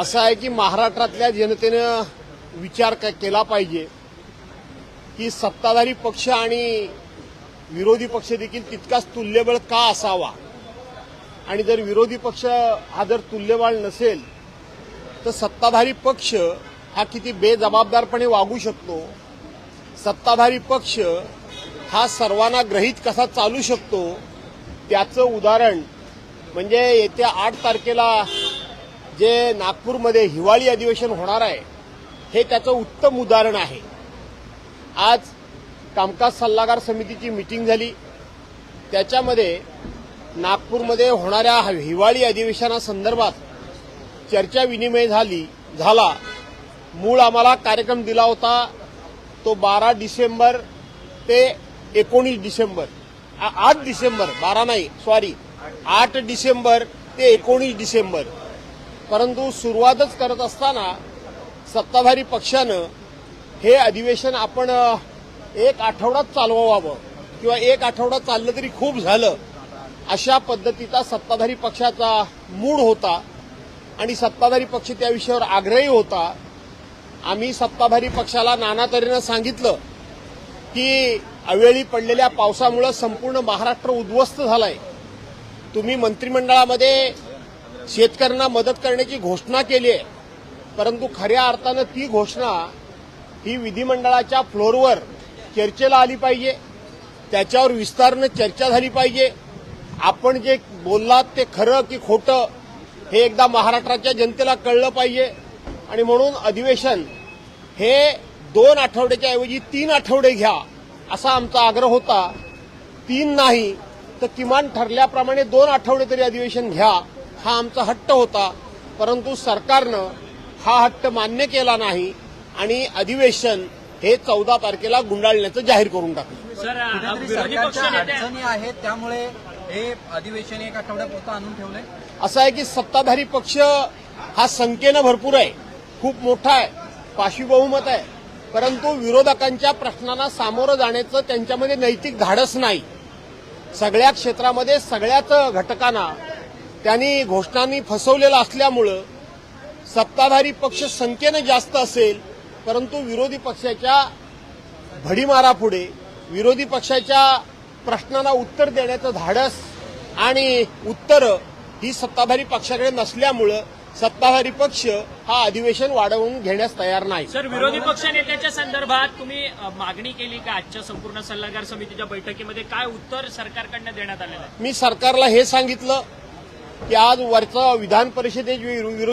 असं आहे की महाराष्ट्रातल्या जनतेनं विचार केला पाहिजे की सत्ताधारी पक्ष आणि विरोधी पक्ष देखील तितकाच तुल्यबळ का असावा? आणि जर विरोधी पक्ष हा जर तुल्यबळ नसेल तर सत्ताधारी पक्ष हा किती बेजबाबदारपणे वागू शकतो? सत्ताधारी पक्ष हा सर्वांना ग्रहित कसा चालू शकतो? त्याचं उदाहरण म्हणजे येत्या आठ तारखेला जे नागपूरमध्ये हिवाळी अधिवेशन होणार आहे हे त्याचं उत्तम उदाहरण आहे. आज कामकाज सल्लागार समितीची मिटिंग झाली. त्याच्यामध्ये नागपूरमध्ये होणाऱ्या हिवाळी अधिवेशनासंदर्भात चर्चा विनिमय झाली झाला. मूळ आम्हाला कार्यक्रम दिला होता तो बारा डिसेंबर ते एकोणीस डिसेंबर. आठ डिसेंबर बारा नाही सॉरी आठ डिसेंबर ते एकोणीस डिसेंबर. परंतु सुरुवातच करत असताना सत्ताधारी पक्षानं हे अधिवेशन आपण एक आठवडाच चालवावं किंवा एक आठवडा चाललं तरी खूप झालं अशा पद्धतीचा सत्ताधारी पक्षाचा मूड होता आणि सत्ताधारी पक्ष त्या विषयावर आग्रही होता. आम्ही सत्ताधारी पक्षाला नाना तऱ्हेनं सांगितलं की अवेळी पडलेल्या पावसामुळे संपूर्ण महाराष्ट्र उद्ध्वस्त झालाय. तुम्ही मंत्रिमंडळामध्ये शेतकऱ्यांना मदत करण्याची घोषणा केली आहे. परंतु खऱ्या अर्थानं ती घोषणा ही विधिमंडळाच्या फ्लोअरवर चर्चेला आली पाहिजे. त्याच्यावर विस्तारनं चर्चा झाली पाहिजे. आपण जे बोललात ते खरं की खोटं हे एकदा महाराष्ट्राच्या जनतेला कळलं पाहिजे. आणि म्हणून अधिवेशन हे दोन आठवड्याच्या ऐवजी तीन आठवडे घ्या असा आमचा आग्रह होता. तीन नाही तर किमान ठरल्याप्रमाणे दोन आठवडे तरी अधिवेशन घ्या. हा आमचा हट्ट होता परंतु सरकारनं हा हट्ट मान्य केला नाही आणि अधिवेशन हे चौदा तारखेला गुंडाळण्याचं जाहीर करून टाकलं. अडचणी आहेत त्यामुळे हे अधिवेशन एक आठवड्यापुरतं आणून ठेवलंय? असं आहे की सत्ताधारी पक्ष हा संख्येनं भरपूर आहे खूप मोठा आहे पाशवी बहुमत आहे परंतु विरोधकांच्या प्रश्नांना सामोरं जाण्याचं त्यांच्यामध्ये नैतिक धाडस नाही. सगळ्या क्षेत्रामध्ये सगळ्याच घटकांना त्यांनी घोषणांनी फसवलेलं असल्यामुळं सत्ताधारी पक्ष संख्येनं जास्त असेल परंतु विरोधी पक्षाच्या भडीमारापुढे विरोधी पक्षाच्या प्रश्नांना उत्तर देण्याचं धाडस आणि उत्तर ही सत्ताधारी पक्षाकडे नसल्यामुळं सत्ताधारी पक्ष हा अधिवेशन वाढवून घेण्यास तयार नाही. सर विरोधी पक्ष नेत्याच्या संदर्भात तुम्ही मागणी केली का आजच्या संपूर्ण सल्लागार समितीच्या बैठकीमध्ये? काय उत्तर सरकारकडनं देण्यात आलेलं आहे? मी सरकारला हे सांगितलं की आज वरचा विधान परिषदेत विरो-